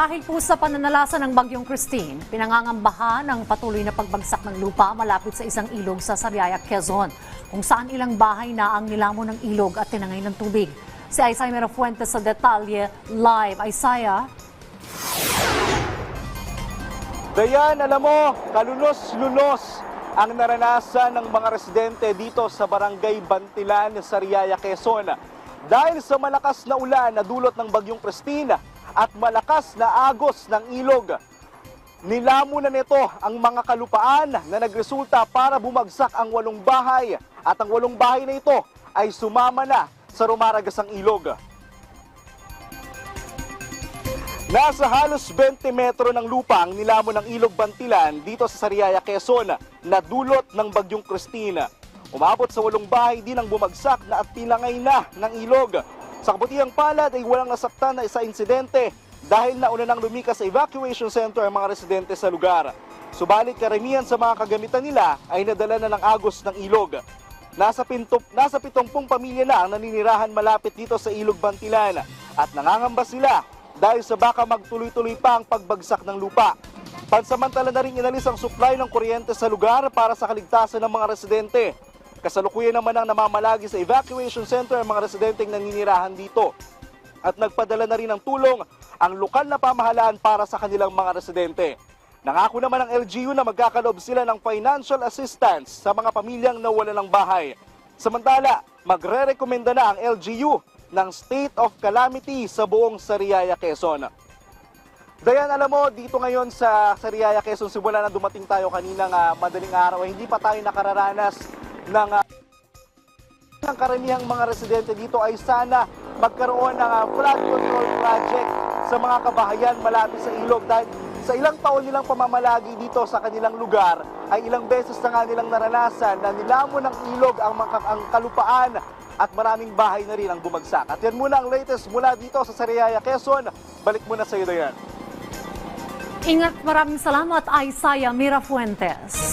Dahil po sa pananalasa ng Bagyong Christine, pinangangambahan ang patuloy na pagbagsak ng lupa malapit sa isang ilog sa Sariaya, Quezon, kung saan ilang bahay na ang nilamon ng ilog at tinangay ng tubig. Si Isaiah Merafuentes sa detalye live. Isaiah, Dayan, alam mo, kalunos-lunos ang naranasan ng mga residente dito sa Barangay Bantilan, Sariaya, Quezon. Dahil sa malakas na ulan na dulot ng Bagyong Christine at malakas na agos ng ilog, nilamo na nito ang mga kalupaan na nagresulta para bumagsak ang walong bahay at ang walong bahay na ito ay sumama na sa rumaragasang ilog. Nasa halos 20 metro ng lupa ang nilamon ng Ilog Bantilan dito sa Sariaya, Quezon na dulot ng Bagyong Christine. Umabot sa walong bahay din ang bumagsak na at tinangay na ng ilog. Sa kabutihang palad ay walang nasaktan na isa insidente dahil nauna nang lumikas sa evacuation center ang mga residente sa lugar. Subalit karamihan sa mga kagamitan nila ay nadala na ng agos ng ilog. Nasa, pintup, nasa 70 pamilya na ang naninirahan malapit dito sa Ilog Bantilan at nangangamba sila dahil sa baka magtuloy-tuloy pa ang pagbagsak ng lupa. Pansamantala na rin inalis ang supply ng kuryente sa lugar para sa kaligtasan ng mga residente. Kasalukuyan naman ang namamalagi sa evacuation center ang mga residenteng naninirahan dito. At nagpadala na rin ng tulong ang lokal na pamahalaan para sa kanilang mga residente. Nangako naman ang LGU na magkakaloob sila ng financial assistance sa mga pamilyang nawala ng bahay. Samantala, magre-rekomenda na ang LGU ng state of calamity sa buong Sariaya, Quezon. Dayan, alam mo, dito ngayon sa Sariaya, Quezon, simula na dumating tayo kaninang ah, madaling araw, ay hindi pa tayo nakararanas ng ah, ang karamihang mga residente dito ay sana magkaroon ng ah, flood control project sa mga kabahayan malapit sa ilog dahil sa ilang taon nilang pamamalagi dito sa kanilang lugar ay ilang beses na nga nilang naranasan na nilamon ng ilog ang, ang kalupaan at maraming bahay na rin ang bumagsak. At yan muna ang latest mula dito sa Sariaya, Quezon. Balik muna sa iyo, Dayan. ingat maraming salamat Isaiah Mirafuentes.